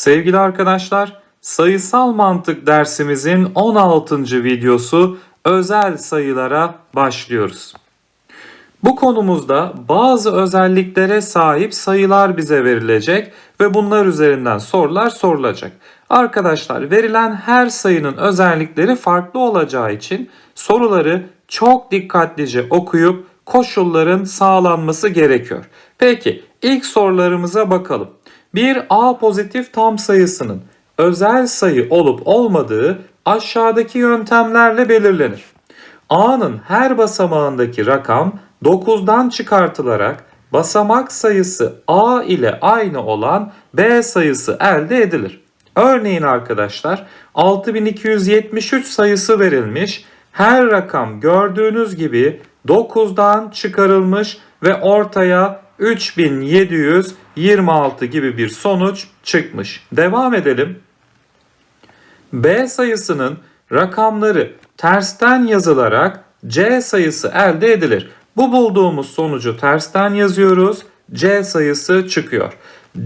Sevgili arkadaşlar, sayısal mantık dersimizin 16. videosu özel sayılara başlıyoruz. Bu konumuzda bazı özelliklere sahip sayılar bize verilecek ve bunlar üzerinden sorular sorulacak. Arkadaşlar verilen her sayının özellikleri farklı olacağı için soruları çok dikkatlice okuyup koşulların sağlanması gerekiyor. Peki ilk sorularımıza bakalım. Bir A pozitif tam sayısının özel sayı olup olmadığı aşağıdaki yöntemlerle belirlenir. A'nın her basamağındaki rakam 9'dan çıkartılarak basamak sayısı A ile aynı olan B sayısı elde edilir. Örneğin arkadaşlar 6273 sayısı verilmiş. Her rakam gördüğünüz gibi 9'dan çıkarılmış ve ortaya 3726 gibi bir sonuç çıkmış. Devam edelim. B sayısının rakamları tersten yazılarak C sayısı elde edilir. Bu bulduğumuz sonucu tersten yazıyoruz. C sayısı çıkıyor.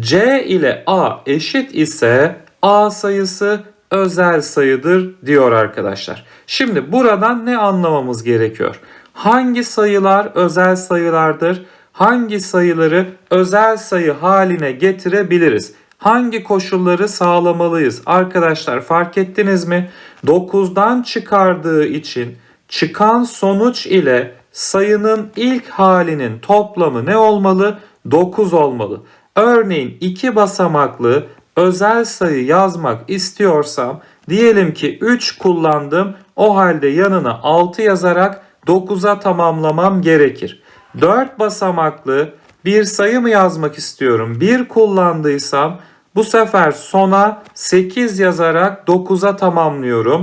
C ile A eşit ise A sayısı özel sayıdır diyor arkadaşlar. Şimdi buradan ne anlamamız gerekiyor? Hangi sayılar özel sayılardır? Hangi sayıları özel sayı haline getirebiliriz? Hangi koşulları sağlamalıyız? Arkadaşlar fark ettiniz mi? 9'dan çıkardığı için çıkan sonuç ile sayının ilk halinin toplamı ne olmalı? 9 olmalı. Örneğin iki basamaklı özel sayı yazmak istiyorsam diyelim ki 3 kullandım. O halde yanına 6 yazarak 9'a tamamlamam gerekir. 4 basamaklı bir sayı mı yazmak istiyorum? 1 kullandıysam bu sefer sona 8 yazarak 9'a tamamlıyorum.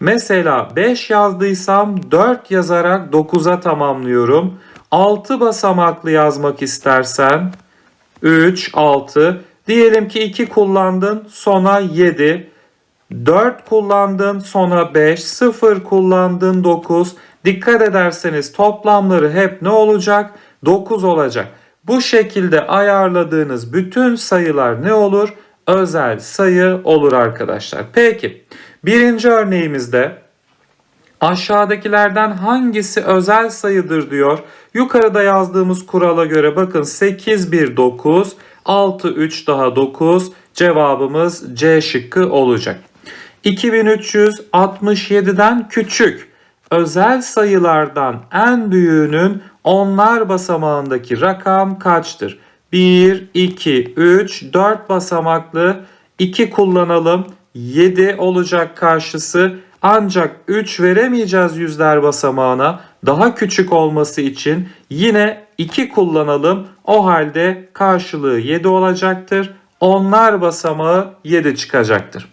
Mesela 5 yazdıysam 4 yazarak 9'a tamamlıyorum. 6 basamaklı yazmak istersen 3, 6. Diyelim ki 2 kullandın sona 7. 4 kullandın sonra 5, 0 kullandın 9. Dikkat ederseniz toplamları hep ne olacak? 9 olacak. Bu şekilde ayarladığınız bütün sayılar ne olur? Özel sayı olur arkadaşlar. Peki birinci örneğimizde aşağıdakilerden hangisi özel sayıdır diyor. Yukarıda yazdığımız kurala göre bakın 8 1 9 6 3 daha 9 cevabımız C şıkkı olacak. 2367'den küçük özel sayılardan en büyüğünün onlar basamağındaki rakam kaçtır? 1, 2, 3, 4 basamaklı 2 kullanalım. 7 olacak karşısı. Ancak 3 veremeyeceğiz yüzler basamağına. Daha küçük olması için yine 2 kullanalım. O halde karşılığı 7 olacaktır. Onlar basamağı 7 çıkacaktır.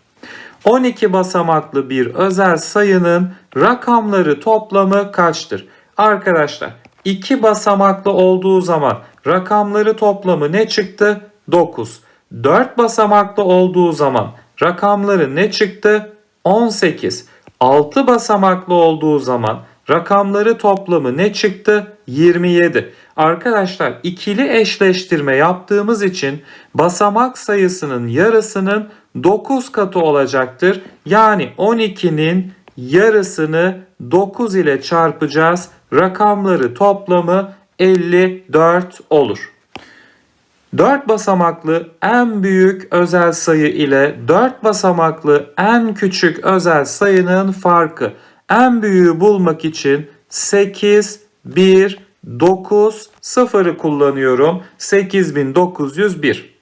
12 basamaklı bir özel sayının rakamları toplamı kaçtır? Arkadaşlar 2 basamaklı olduğu zaman rakamları toplamı ne çıktı? 9. 4 basamaklı olduğu zaman rakamları ne çıktı? 18. 6 basamaklı olduğu zaman rakamları toplamı ne çıktı? 27. Arkadaşlar ikili eşleştirme yaptığımız için basamak sayısının yarısının 9 katı olacaktır. Yani 12'nin yarısını 9 ile çarpacağız. Rakamları toplamı 54 olur. 4 basamaklı en büyük özel sayı ile 4 basamaklı en küçük özel sayının farkı. En büyüğü bulmak için 8, 1, 9, 0'ı kullanıyorum. 8901.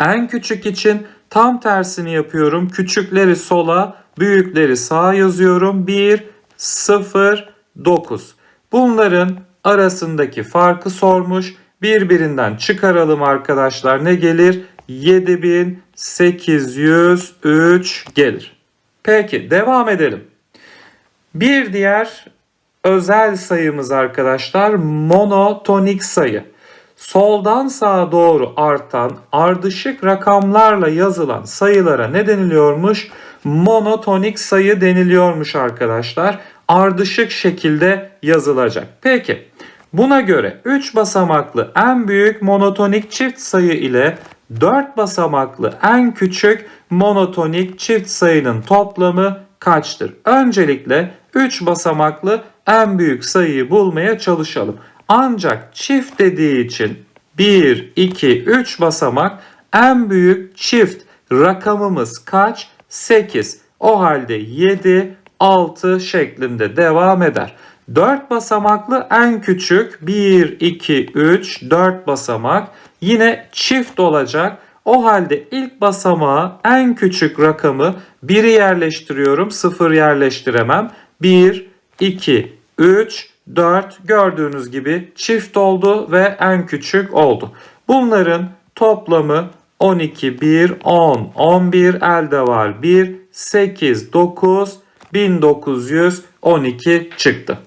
En küçük için tam tersini yapıyorum. Küçükleri sola, büyükleri sağa yazıyorum. 1, 0, 9. Bunların arasındaki farkı sormuş. Birbirinden çıkaralım arkadaşlar. Ne gelir? 7803 gelir. Peki devam edelim. Bir diğer özel sayımız arkadaşlar monotonik sayı. Soldan sağa doğru artan ardışık rakamlarla yazılan sayılara ne deniliyormuş? Monotonik sayı deniliyormuş arkadaşlar. Ardışık şekilde yazılacak. Peki buna göre 3 basamaklı en büyük monotonik çift sayı ile 4 basamaklı en küçük monotonik çift sayının toplamı kaçtır? Öncelikle 3 basamaklı en büyük sayıyı bulmaya çalışalım. Ancak çift dediği için 1, 2, 3 basamak en büyük çift rakamımız kaç? 8. O halde 7, 6 şeklinde devam eder. 4 basamaklı en küçük 1, 2, 3, 4 basamak yine çift olacak. O halde ilk basamağa en küçük rakamı 1'i yerleştiriyorum. 0 yerleştiremem. 1, 2, 3, 4 gördüğünüz gibi çift oldu ve en küçük oldu. Bunların toplamı 12, 1, 10, 11 elde var 1, 8, 9, 1912 çıktı.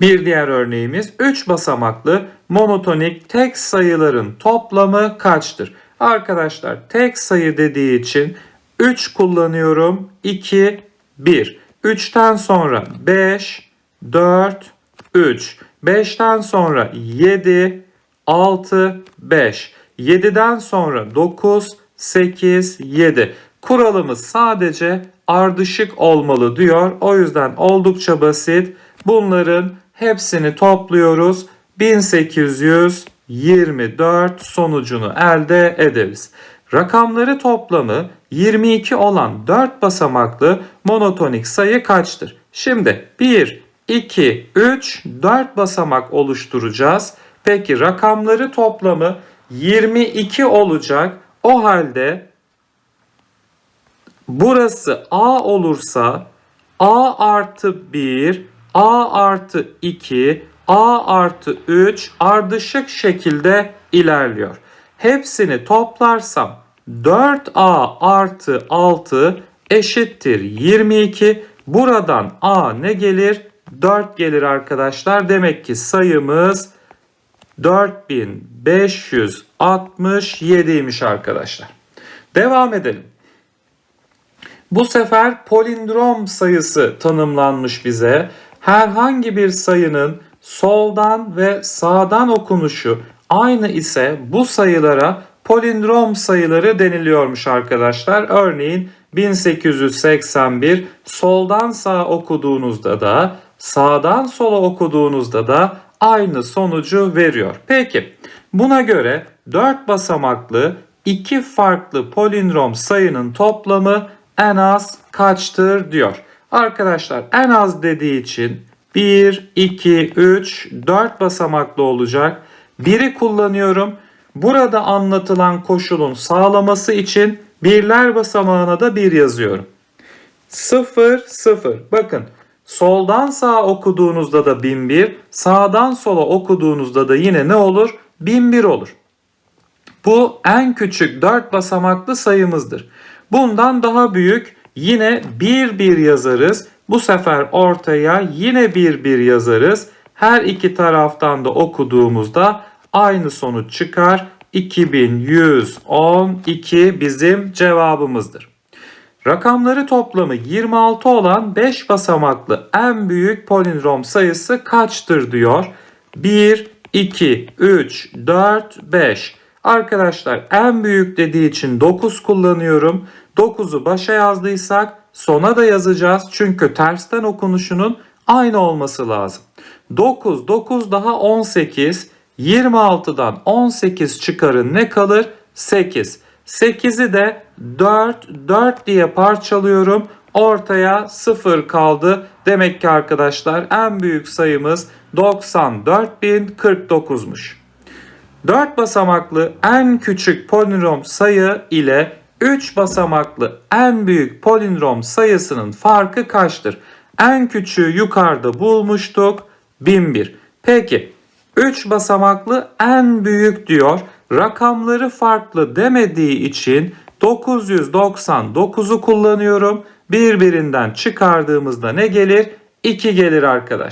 Bir diğer örneğimiz 3 basamaklı monotonik tek sayıların toplamı kaçtır? Arkadaşlar tek sayı dediği için 3 kullanıyorum. 2, 1. 3'ten sonra 5, 4, 3. 5'ten sonra 7, 6, 5. 7'den sonra 9, 8, 7. Kuralımız sadece ardışık olmalı diyor. O yüzden oldukça basit. Bunların hepsini topluyoruz. 1824 sonucunu elde ederiz. Rakamları toplamı 22 olan 4 basamaklı monotonik sayı kaçtır? Şimdi 1, 2, 3, 4 basamak oluşturacağız. Peki rakamları toplamı 22 olacak. O halde burası A olursa A artı 1, A artı 2, A artı 3 ardışık şekilde ilerliyor. Hepsini toplarsam 4A artı 6 eşittir 22. Buradan A ne gelir? 4 gelir arkadaşlar. Demek ki sayımız 4567'ymiş arkadaşlar. Devam edelim. Bu sefer polindrom sayısı tanımlanmış bize. Herhangi bir sayının soldan ve sağdan okunuşu aynı ise bu sayılara polindrom sayıları deniliyormuş arkadaşlar. Örneğin 1881 soldan sağa okuduğunuzda da sağdan sola okuduğunuzda da aynı sonucu veriyor. Peki buna göre 4 basamaklı iki farklı polindrom sayının toplamı en az kaçtır diyor. Arkadaşlar en az dediği için 1, 2, 3, 4 basamaklı olacak. Biri kullanıyorum. Burada anlatılan koşulun sağlaması için birler basamağına da 1 yazıyorum. 0, 0. Bakın soldan sağa okuduğunuzda da 1001, sağdan sola okuduğunuzda da yine ne olur? 1001 olur. Bu en küçük 4 basamaklı sayımızdır. Bundan daha büyük yine 1 1 yazarız. Bu sefer ortaya yine 1 1 yazarız. Her iki taraftan da okuduğumuzda aynı sonuç çıkar. 2112 bizim cevabımızdır. Rakamları toplamı 26 olan 5 basamaklı en büyük polindrom sayısı kaçtır diyor. 1, 2, 3, 4, 5. Arkadaşlar en büyük dediği için 9 kullanıyorum. 9'u başa yazdıysak sona da yazacağız. Çünkü tersten okunuşunun aynı olması lazım. 9, 9 daha 18. 26'dan 18 çıkarın ne kalır? 8. 8'i de 4, 4 diye parçalıyorum. Ortaya 0 kaldı. Demek ki arkadaşlar en büyük sayımız 94.049'muş. 4 basamaklı en küçük polindrom sayı ile 3 basamaklı en büyük polindrom sayısının farkı kaçtır? En küçüğü yukarıda bulmuştuk 1001. Peki 3 basamaklı en büyük diyor. Rakamları farklı demediği için 999'u kullanıyorum. Birbirinden çıkardığımızda ne gelir? 2 gelir arkadaşlar.